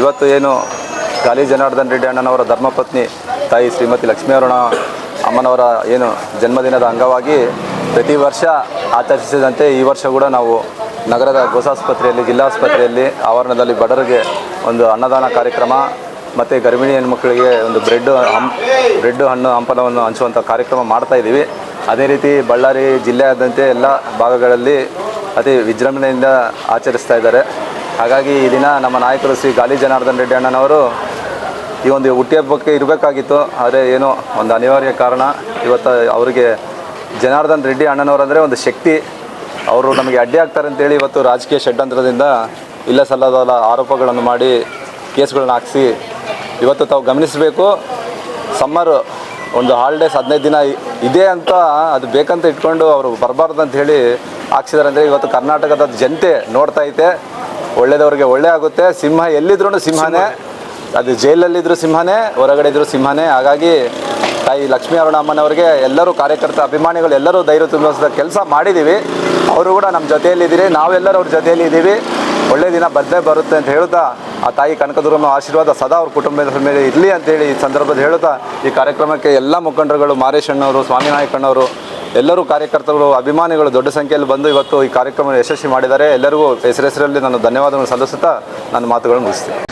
ಇವತ್ತು ಏನು ಗಾಲಿ ಜನಾರ್ದನ್ ರೆಡ್ಡಿ ಅಣ್ಣನವರ ಧರ್ಮಪತ್ನಿ ತಾಯಿ ಶ್ರೀಮತಿ ಲಕ್ಷ್ಮೀವರಣ ಅಮ್ಮನವರ ಏನು ಜನ್ಮದಿನದ ಅಂಗವಾಗಿ ಪ್ರತಿ ವರ್ಷ ಆಚರಿಸಿದಂತೆ ಈ ವರ್ಷ ಕೂಡ ನಾವು ನಗರದ ಗೋಸಾಸ್ಪತ್ರೆಯಲ್ಲಿ, ಜಿಲ್ಲಾಸ್ಪತ್ರೆಯಲ್ಲಿ, ಆವರಣದಲ್ಲಿ ಬಡವರಿಗೆ ಒಂದು ಅನ್ನದಾನ ಕಾರ್ಯಕ್ರಮ ಮತ್ತು ಗರ್ಭಿಣಿ ಹೆಣ್ಮಕ್ಳಿಗೆ ಒಂದು ಬ್ರೆಡ್ ಹಂ, ಬ್ರೆಡ್ ಹಣ್ಣು ಹಂಪಲವನ್ನು ಹಂಚುವಂಥ ಕಾರ್ಯಕ್ರಮ ಮಾಡ್ತಾ ಇದ್ದೀವಿ. ಅದೇ ರೀತಿ ಬಳ್ಳಾರಿ ಜಿಲ್ಲೆಯಾದಂತೆ ಎಲ್ಲ ಭಾಗಗಳಲ್ಲಿ ಅತಿ ವಿಜೃಂಭಣೆಯಿಂದ ಆಚರಿಸ್ತಾ ಇದ್ದಾರೆ. ಹಾಗಾಗಿ ಈ ದಿನ ನಮ್ಮ ನಾಯಕರು ಶ್ರೀ ಗಾಲಿ ಜನಾರ್ದನ್ ರೆಡ್ಡಿ ಅಣ್ಣನವರು ಈ ಒಂದು ಹುಟ್ಟಿಹಬ್ಬಕ್ಕೆ ಇರಬೇಕಾಗಿತ್ತು. ಆದರೆ ಏನೋ ಒಂದು ಅನಿವಾರ್ಯ ಕಾರಣ. ಇವತ್ತು ಅವರಿಗೆ ಜನಾರ್ದನ್ ರೆಡ್ಡಿ ಅಣ್ಣನವರಂದರೆ ಒಂದು ಶಕ್ತಿ. ಅವರು ನಮಗೆ ಅಡ್ಡಿ ಆಗ್ತಾರೆ ಅಂತೇಳಿ ಇವತ್ತು ರಾಜಕೀಯ ಷಡ್ಯಂತ್ರದಿಂದ ಇಲ್ಲ ಸಲ್ಲದ ಆರೋಪಗಳನ್ನು ಮಾಡಿ ಕೇಸ್ಗಳನ್ನ ಹಾಕಿಸಿ ಇವತ್ತು ತಾವು ಗಮನಿಸಬೇಕು. ಸಮ್ಮರ್ ಒಂದು ಹಾಲಿಡೇಸ್ ಹದಿನೈದು ದಿನ ಇದೆ ಅಂತ ಅದು ಬೇಕಂತ ಇಟ್ಕೊಂಡು ಅವರು ಬರಬಾರ್ದು ಅಂತ ಹೇಳಿ ಹಾಕ್ಸಿದಾರೆ ಅಂದರೆ ಇವತ್ತು ಕರ್ನಾಟಕದ ಜನತೆ ನೋಡ್ತಾ ಐತೆ. ಒಳ್ಳೇದವ್ರಿಗೆ ಒಳ್ಳೆ ಆಗುತ್ತೆ. ಸಿಂಹ ಎಲ್ಲಿದ್ರೂ ಸಿಂಹನೇ. ಅದು ಜೈಲಲ್ಲಿದ್ದರೂ ಸಿಂಹನೇ ಹೊರಗಡೆ ಇದ್ರೂ ಸಿಂಹನೇ. ಹಾಗಾಗಿ ತಾಯಿ ಲಕ್ಷ್ಮೀ ಅರುಣಮ್ಮನವರಿಗೆ ಎಲ್ಲರೂ ಕಾರ್ಯಕರ್ತ ಅಭಿಮಾನಿಗಳು ಎಲ್ಲರೂ ಧೈರ್ಯ ತುಂಬಿಸಿದ ಕೆಲಸ ಮಾಡಿದ್ದೀವಿ ಅವರು ಕೂಡ ನಮ್ಮ ಜೊತೆಯಲ್ಲಿದ್ದೀರಿ ನಾವೆಲ್ಲರೂ ಅವ್ರ ಜೊತೆಯಲ್ಲಿ ಇದ್ದೀವಿ. ಒಳ್ಳೆ ದಿನ ಬಂದೇ ಬರುತ್ತೆ ಅಂತ ಹೇಳ್ತಾ ಆ ತಾಯಿ ಕನಕದುರ್ಮ ಆಶೀರ್ವಾದ ಸದಾ ಅವ್ರ ಕುಟುಂಬದ ಮೇಲೆ ಇರಲಿ ಅಂತೇಳಿ ಈ ಸಂದರ್ಭದಲ್ಲಿ ಹೇಳ್ತಾ ಈ ಕಾರ್ಯಕ್ರಮಕ್ಕೆ ಎಲ್ಲ ಮುಖಂಡರುಗಳು ಮಾರೇಶಣ್ಣವರು ಸ್ವಾಮಿ ಸ್ವಾಮಿನಾಯಕ್ ಅಣ್ಣವರು ಎಲ್ಲರೂ ಕಾರ್ಯಕರ್ತರು ಅಭಿಮಾನಿಗಳು ದೊಡ್ಡ ಸಂಖ್ಯೆಯಲ್ಲಿ ಬಂದು ಇವತ್ತು ಈ ಕಾರ್ಯಕ್ರಮ ಯಶಸ್ವಿ ಮಾಡಿದ್ದಾರೆ. ಎಲ್ಲರಿಗೂ ಹೆಸರೆಸರಲ್ಲಿ ನಾನು ಧನ್ಯವಾದಗಳನ್ನು ಸಲ್ಲಿಸುತ್ತಾ ನನ್ನ ಮಾತುಗಳನ್ನು ಮುಗಿಸ್ತೀನಿ.